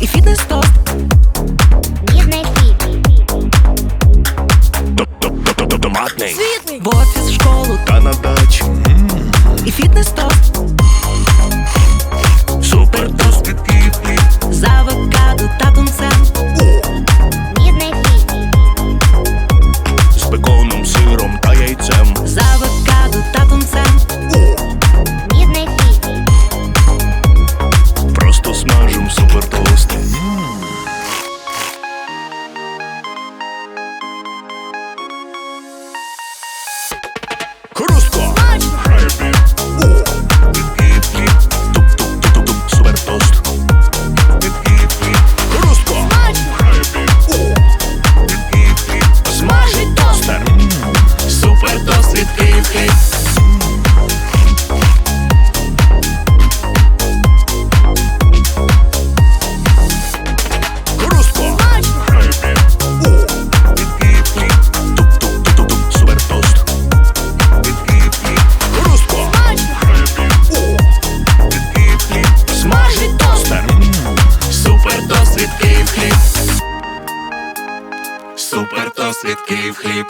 І фітнес тост. Бідний фіт. Томатний. Світний. В офіс, в школу та на дачу. Хрустко! Супер тост Від Київ Супер то слідків хліб